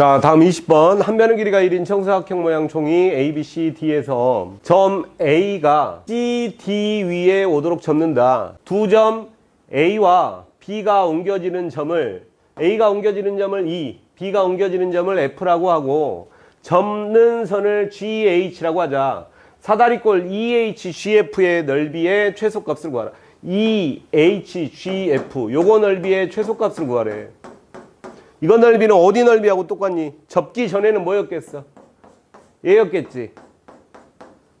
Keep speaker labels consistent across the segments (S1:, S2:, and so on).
S1: 자, 다음 20번. 한 변의 길이가 1인 청사각형 모양 총이 A, B, C, D에서 점 A가 C, D 위에 오도록 접는다. 두 점 A와 B가 옮겨지는 점을 A가 옮겨지는 점을 E, B가 옮겨지는 점을 F라고 하고 접는 선을 GH라고 하자. 사다리꼴 EHGF의 넓이의 최소값을 구하라. EHGF 요거 넓이의 최소값을 구하래. 이거 넓이는 어디 넓이하고 똑같니? 접기 전에는 뭐였겠어? 얘였겠지.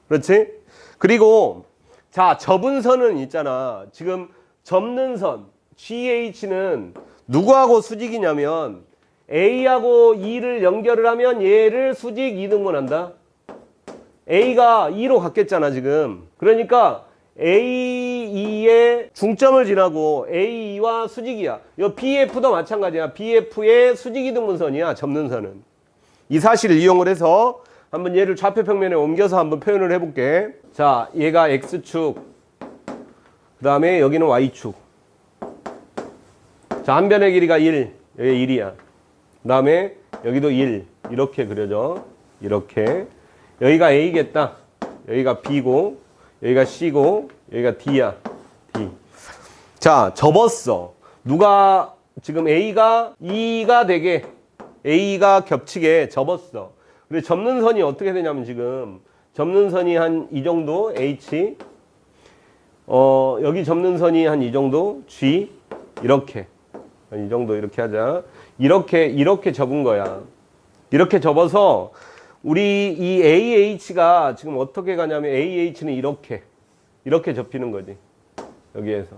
S1: 그렇지? 그리고 자 접은 선은 있잖아. 지금 접는 선 GH는 누구하고 수직이냐면 A하고 E를 연결을 하면 얘를 수직 이등분한다. A가 2로 갔겠잖아 지금. 그러니까 AE의 중점을 지나고 AE와 수직이야. 이 BF도 마찬가지야. BF의 수직 이등분선이야. 접는 선은. 이 사실을 이용을 해서 한번 얘를 좌표 평면에 옮겨서 한번 표현을 해볼게. 자, 얘가 X축. 그 다음에 여기는 Y축. 자, 한 변의 길이가 1. 여기 1이야. 그 다음에 여기도 1. 이렇게 그려져. 이렇게. 여기가 A겠다. 여기가 B고, 여기가 C고, 여기가 D야. D. 자, 접었어. 누가 지금 A가 E가 되게 A가 겹치게 접었어. 근데 접는 선이 어떻게 되냐면 지금 접는 선이 한 이 정도 H 어, 여기 접는 선이 한 이 정도 G 이렇게 이 정도 이렇게 하자. 이렇게 이렇게 접은 거야. 이렇게 접어서 우리 이 AH가 지금 어떻게 가냐면 AH는 이렇게 이렇게 접히는 거지. 여기에서.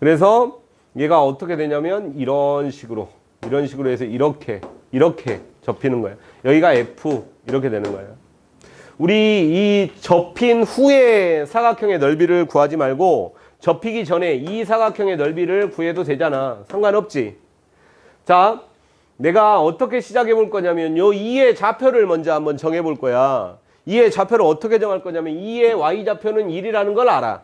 S1: 그래서 얘가 어떻게 되냐면 이런 식으로 이런 식으로 해서 이렇게 이렇게 접히는 거야. 여기가 F 이렇게 되는 거야. 우리 이 접힌 후에 사각형의 넓이를 구하지 말고 접히기 전에 이 사각형의 넓이를 구해도 되잖아. 상관없지. 자, 내가 어떻게 시작해 볼 거냐면 요 2의 좌표를 먼저 한번 정해 볼 거야. 2의 좌표를 어떻게 정할 거냐면 2의 y 좌표는 1이라는 걸 알아.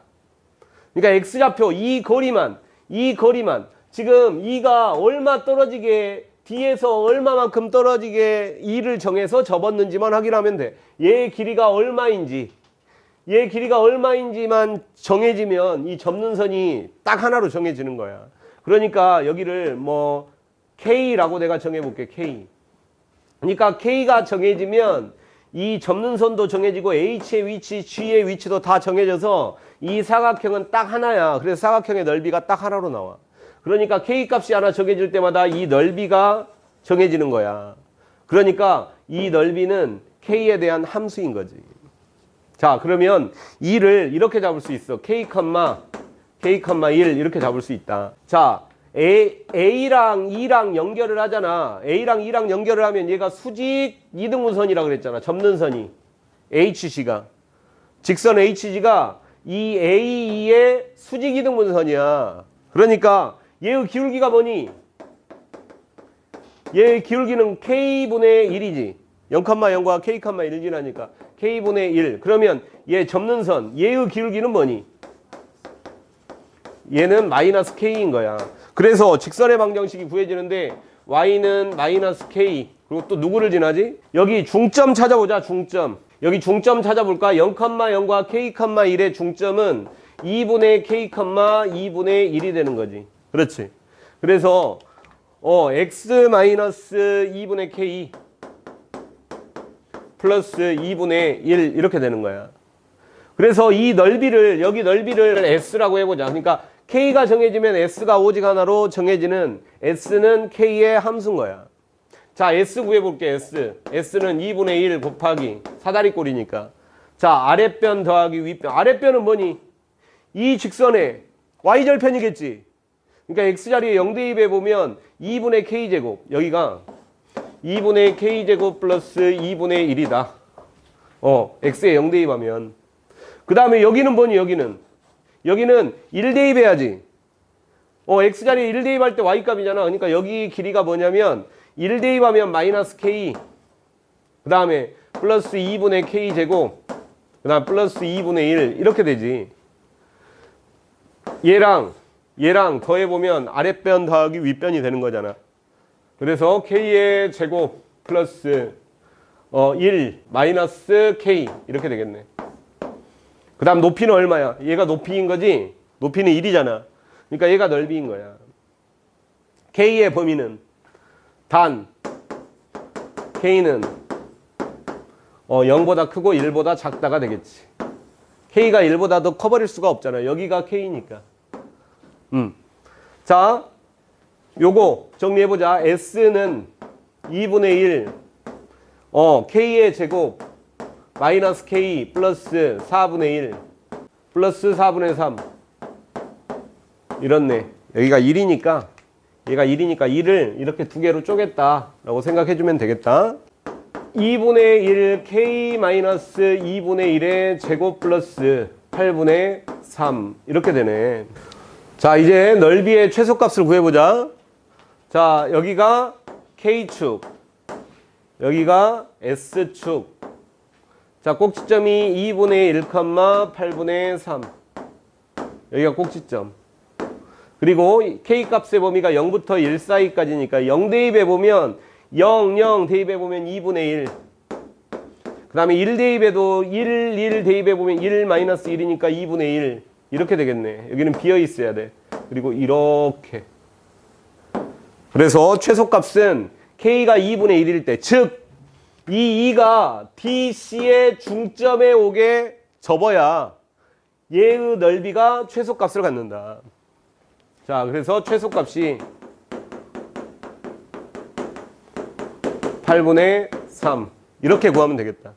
S1: 그러니까 x 좌표 이 거리만 이 거리만 지금 2가 얼마 떨어지게 D에서 얼마만큼 떨어지게 2를 정해서 접었는지만 확인하면 돼. 얘의 길이가 얼마인지 얘 길이가 얼마인지만 정해지면 이 접는 선이 딱 하나로 정해지는 거야. 그러니까 여기를 뭐 K라고 내가 정해볼게. K. 그러니까 K가 정해지면 이 접는 선도 정해지고 H의 위치, G의 위치도 다 정해져서 이 사각형은 딱 하나야. 그래서 사각형의 넓이가 딱 하나로 나와. 그러니까 K 값이 하나 정해질 때마다 이 넓이가 정해지는 거야. 그러니까 이 넓이는 K에 대한 함수인 거지. 자, 그러면 2를 이렇게 잡을 수 있어. K, K, 1 이렇게 잡을 수 있다. 자, A, A랑 E랑 연결을 하잖아. A랑 E랑 연결을 하면 얘가 수직 이등분선이라고 그랬잖아. 접는 선이. HC가. 직선 HG가 이 AE의 수직 이등분선이야. 그러니까 얘의 기울기가 뭐니? 얘의 기울기는 K분의 1이지. 0,0과 K,1 지나니까 K분의 1. 그러면 얘 접는 선, 얘의 기울기는 뭐니? 얘는 마이너스 K인 거야. 그래서 직선의 방정식이 구해지는데 Y는 마이너스 K. 그리고 또 누구를 지나지? 여기 중점 찾아보자, 중점. 여기 중점 찾아볼까? 0,0과 K,1의 중점은 2분의 K, 2분의 1이 되는 거지. 그렇지. 그래서 어 x 마이너스 2분의 k 플러스 2분의 1 이렇게 되는 거야. 그래서 이 넓이를 여기 넓이를 s라고 해보자. 그러니까 k가 정해지면 s가 오직 하나로 정해지는 s는 k의 함수인 거야. 자 s 구해볼게 s. s는 2분의 1 곱하기 사다리꼴이니까. 자 아랫변 더하기 윗변. 아랫변은 뭐니? 이 직선의 y절편이겠지. 그러니까 x자리에 0대 2에 보면 2분의 k제곱 여기가 2분의 k제곱 플러스 2분의 1이다. 어, x에 0대 2 하면 그 다음에 여기는 뭐니 여기는 여기는 1대 2 해야지. 어, x자리에 1대 2할때 y값이잖아. 그러니까 여기 길이가 뭐냐면 1대 2 하면 마이너스 k 그 다음에 플러스 2분의 k제곱 그 다음 플러스 2분의 1 이렇게 되지. 얘랑 얘랑 더해보면 아랫변 더하기 윗변이 되는 거잖아. 그래서 k의 제곱 플러스 어, 1 마이너스 k 이렇게 되겠네. 그 다음 높이는 얼마야? 얘가 높이인 거지? 높이는 1이잖아. 그러니까 얘가 넓이인 거야. k의 범위는 단 k는 어, 0보다 크고 1보다 작다가 되겠지. k가 1보다 더 커버릴 수가 없잖아. 여기가 k니까. 음. 자, 요거 정리해보자. s는 2분의 1, 어, k의 제곱, 마이너스 k 플러스 4분의 1, 플러스 4분의 3. 이렇네. 여기가 1이니까, 얘가 1이니까 1을 이렇게 두 개로 쪼갰다 라고 생각해 주면 되겠다. 2분의 1 k 마이너스 2분의 1의 제곱 플러스 8분의 3 이렇게 되네. 자 이제 넓이의 최소값을 구해보자. 자 여기가 k축, 여기가 s축. 자 꼭지점이 2분의 1, 8분의 3. 여기가 꼭지점. 그리고 k 값의 범위가 0부터 1 사이까지니까 0 대입해 보면 0, 0 대입해 보면 2분의 1. 그 다음에 1 대입해도 1, 1 대입해 보면 1 마이너스 1이니까 2분의 1. 이렇게 되겠네. 여기는 비어 있어야 돼. 그리고 이렇게. 그래서 최소값은 k가 2분의 1일 때, 즉, 이 2가 BC의 중점에 오게 접어야 얘의 넓이가 최소값을 갖는다. 자, 그래서 최소값이 8분의 3 이렇게 구하면 되겠다.